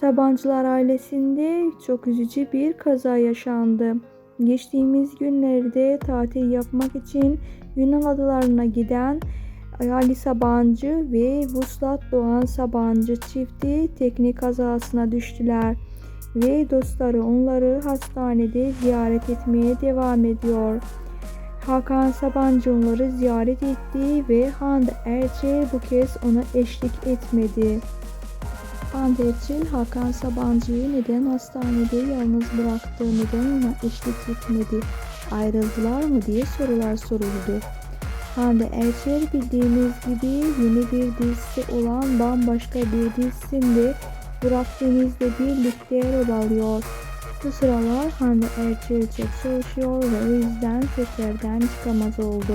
Sabancılar ailesinde çok üzücü bir kaza yaşandı. Geçtiğimiz günlerde tatil yapmak için Yunan adalarına giden Ali Sabancı ve Vuslat Doğan Sabancı çifti tekne kazasına düştüler ve dostları onları hastanede ziyaret etmeye devam ediyor. Hakan Sabancı onları ziyaret etti ve Hande Erçel bu kez ona eşlik etmedi. Hande Erçel Hakan Sabancı'yı neden hastanede yalnız bıraktı, neden ona eşlik etmedi, ayrıldılar mı diye sorular soruldu. Hande Erçel bildiğimiz gibi yeni bir dizisi olan bambaşka bir dizisinde Burak Deniz'le birlikte rol alıyor. Bu sıralar Hande Erçel çok çalışıyor ve o yüzden tekrardan çıkamaz oldu.